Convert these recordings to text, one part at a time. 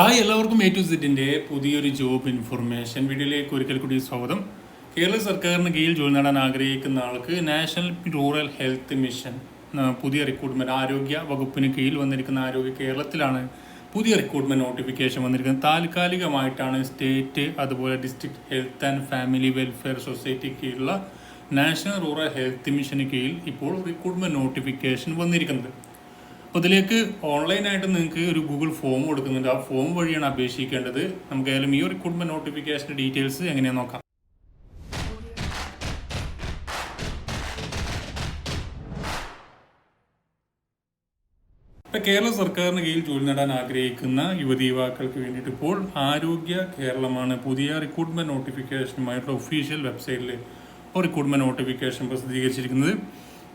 Hi എല്ലാവർക്കും A to സെറ്റിന്റെ പുതിയൊരു ജോബ് ഇൻഫർമേഷൻ വീഡിയോയിലേക്ക് ഒരിക്കൽ കൂടി സ്വാഗതം. കേരള സർക്കാരിന് കീഴിൽ ജോലി നേടാൻ ആഗ്രഹിക്കുന്ന ആൾക്ക് നാഷണൽ റൂറൽ ഹെൽത്ത് മിഷൻ പുതിയ റിക്രൂട്ട്മെന്റ് ആരോഗ്യ വകുപ്പിന് കീഴിൽ വന്നിരിക്കുന്ന ആരോഗ്യ കേരളത്തിലാണ് പുതിയ റിക്രൂട്ട്മെന്റ് നോട്ടിഫിക്കേഷൻ വന്നിരിക്കുന്നത്. താൽക്കാലികമായിട്ടാണ് സ്റ്റേറ്റ് അതുപോലെ district health and family welfare society കീഴിലുള്ള നാഷണൽ റൂറൽ ഹെൽത്ത് മിഷന് കീഴിൽ ഇപ്പോൾ റിക്രൂട്ട്മെന്റ് നോട്ടിഫിക്കേഷൻ വന്നിരിക്കുന്നത്. അപ്പോൾ ഇതിലേക്ക് ഓൺലൈനായിട്ട് നിങ്ങൾക്ക് ഒരു ഗൂഗിൾ ഫോം കൊടുക്കുന്നുണ്ട്. ആ ഫോം വഴിയാണ് അപേക്ഷിക്കേണ്ടത്. നമുക്ക് ഏതായാലും ഈ റിക്രൂട്ട്മെന്റ് നോട്ടിഫിക്കേഷന്റെ ഡീറ്റെയിൽസ് എങ്ങനെയാണെന്ന് നോക്കാം. ഇപ്പം കേരള സർക്കാരിന് കീഴിൽ ജോലി നേടാൻ ആഗ്രഹിക്കുന്ന യുവതി യുവാക്കൾക്ക് വേണ്ടിയിട്ട് ഇപ്പോൾ ആരോഗ്യ കേരളമാണ് പുതിയ റിക്രൂട്ട്മെന്റ് നോട്ടിഫിക്കേഷനുമായിട്ടുള്ള ഒഫീഷ്യൽ വെബ്സൈറ്റിൽ റിക്രൂട്ട്മെന്റ് നോട്ടിഫിക്കേഷൻ പ്രസിദ്ധീകരിച്ചിരിക്കുന്നത്.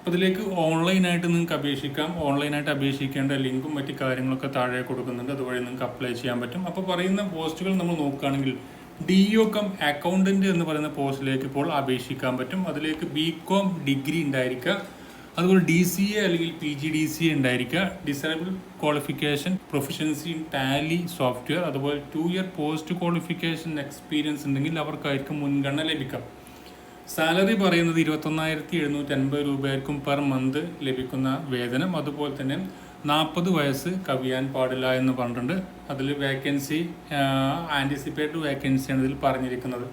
അപ്പോൾ ഇതിലേക്ക് ഓൺലൈനായിട്ട് നിങ്ങൾക്ക് അപേക്ഷിക്കാം. ഓൺലൈനായിട്ട് അപേക്ഷിക്കേണ്ട ലിങ്കും മറ്റ് കാര്യങ്ങളൊക്കെ താഴെ കൊടുക്കുന്നുണ്ട്. അതുവഴി നിങ്ങൾക്ക് അപ്ലൈ ചെയ്യാൻ പറ്റും. അപ്പോൾ പറയുന്ന പോസ്റ്റുകൾ നമ്മൾ നോക്കുകയാണെങ്കിൽ ഡി ഒ കം അക്കൗണ്ടന്റ് എന്ന് പറയുന്ന പോസ്റ്റിലേക്ക് ഇപ്പോൾ അപേക്ഷിക്കാൻ പറ്റും. അതിലേക്ക് ബി കോം ഡിഗ്രി ഉണ്ടായിരിക്കുക. അതുപോലെ ഡി സി എ അല്ലെങ്കിൽ P G D C A ഉണ്ടായിരിക്കുക. Desirable qualification proficiency in Tally software അതുപോലെ two year post qualification experience ഉണ്ടെങ്കിൽ അവർക്കായിരിക്കും മുൻഗണന ലഭിക്കാം. സാലറി പറയുന്നത് ഇരുപത്തൊന്നായിരത്തി എഴുന്നൂറ്റി അൻപത് രൂപയായിരിക്കും പെർ മന്ത് ലഭിക്കുന്ന വേതനം. അതുപോലെ തന്നെ നാൽപ്പത് വയസ്സ് കവിയാൻ പാടില്ല എന്ന് പറഞ്ഞിട്ടുണ്ട്. അതിൽ വേക്കൻസി ആന്റിസിപ്പേറ്റഡ് വേക്കൻസിയാണ് ഇതിൽ പറഞ്ഞിരിക്കുന്നത്.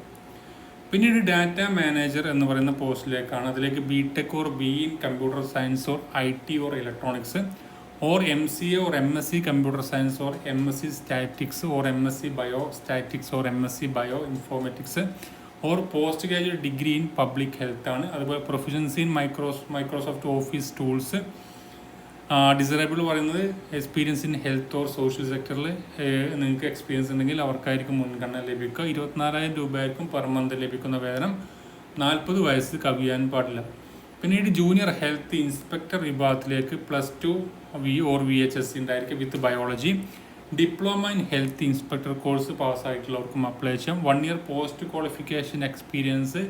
പിന്നീട് ഡാറ്റ മാനേജർ എന്ന് പറയുന്ന പോസ്റ്റിലേക്കാണ്. അതിലേക്ക് B tech or B in computer science or I T or electronics or M C A or M S C computer science or M S C statistics or M S C bio statistics or M S C bio informatics or post graduate degree in public health ആണ്. അതുപോലെ proficiency in micros Microsoft office tools desirable പറയുന്നത് experience in health or social സെക്ടറിൽ നിങ്ങൾക്ക് experience ഉണ്ടെങ്കിൽ അവർക്കായിരിക്കും മുൻഗണന ലഭിക്കുക. ഇരുപത്തിനാലായിരം രൂപയായിരിക്കും പെർ മന്ത് ലഭിക്കുന്ന വേതനം. നാൽപ്പത് വയസ്സ് കവിയാൻ പാടില്ല. പിന്നീട് ജൂനിയർ ഹെൽത്ത് ഇൻസ്പെക്ടർ വിഭാഗത്തിലേക്ക് plus two V or V H S ഉണ്ടായിരിക്കും with biology diploma in health inspector course പാസ്സായിട്ടുള്ളവർക്കും apply ചെയ്യാം one year post qualification experience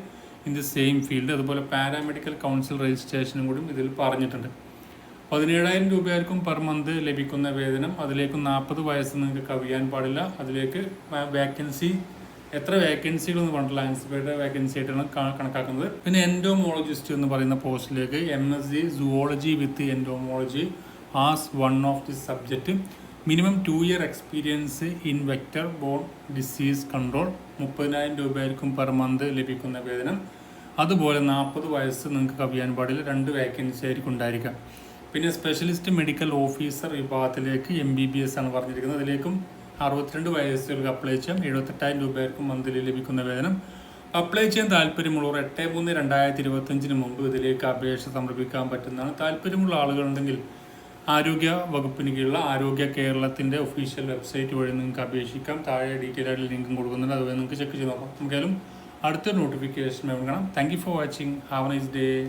in the same field അതുപോലെ പാരാമെഡിക്കൽ കൗൺസിൽ രജിസ്ട്രേഷനും കൂടി ഇതിൽ പറഞ്ഞിട്ടുണ്ട്. പതിനേഴായിരം രൂപയായിരിക്കും പെർ മന്ത് ലഭിക്കുന്ന വേതനം. അതിലേക്ക് നാൽപ്പത് വയസ്സ് നിങ്ങൾക്ക് കവിയാൻ പാടില്ല. അതിലേക്ക് വേക്കൻസി എത്ര വേക്കൻസികൾ എന്ന് പറഞ്ഞിട്ടില്ല ആൻസിപ്പേറ്റഡ് വേക്കൻസി ആയിട്ടാണ് കണക്കാക്കുന്നത്. പിന്നെ എൻഡോമോളജിസ്റ്റ് എന്ന് പറയുന്ന പോസ്റ്റിലേക്ക് M S C zoology with entomology as one of the subject minimum two year experience in vector borne disease control മുപ്പതിനായിരം രൂപയായിരിക്കും പെർ മന്ത് ലഭിക്കുന്ന വേതനം. അതുപോലെ നാൽപ്പത് വയസ്സ് നിങ്ങൾക്ക് കവിയാൻ പാടില്ല രണ്ട് വേക്കൻസി ആയിരിക്കും ഉണ്ടായിരിക്കുക. പിന്നെ സ്പെഷ്യലിസ്റ്റ് മെഡിക്കൽ ഓഫീസർ വിഭാഗത്തിലേക്ക് എം ബി ബി എസ് ആണ് പറഞ്ഞിരിക്കുന്നത്. അതിലേക്കും അറുപത്തിരണ്ട് വയസ്സുകൾക്ക് അപ്ലൈ ചെയ്യാം. എഴുപത്തെട്ടായിരം രൂപയായിരിക്കും മന്ത്ലി ലഭിക്കുന്ന വേതനം. അപ്ലൈ ചെയ്യാൻ താല്പര്യമുള്ളവർ എട്ട് മൂന്ന് രണ്ടായിരത്തി ഇരുപത്തഞ്ചിന് മുമ്പ് ഇതിലേക്ക് അപേക്ഷ സമർപ്പിക്കാൻ പറ്റുന്നതാണ്. താല്പര്യമുള്ള ആളുകളുണ്ടെങ്കിൽ ആരോഗ്യ വകുപ്പിന് കീഴിലുള്ള ആരോഗ്യ കേരളത്തിന്റെ ഒഫീഷ്യൽ വെബ്സൈറ്റ് വഴി നിങ്ങൾക്ക് അപേക്ഷിക്കാം. താഴെ ഡീറ്റെയിൽ ആയിട്ട് ലിങ്കും കൊടുക്കുന്നുണ്ട്. അതുവഴി നിങ്ങൾക്ക് ചെക്ക് ചെയ്ത് നോക്കാം. നമുക്കായാലും അടുത്തൊരു നോട്ടിഫിക്കേഷൻ വേണം. Thank you for watching have nice day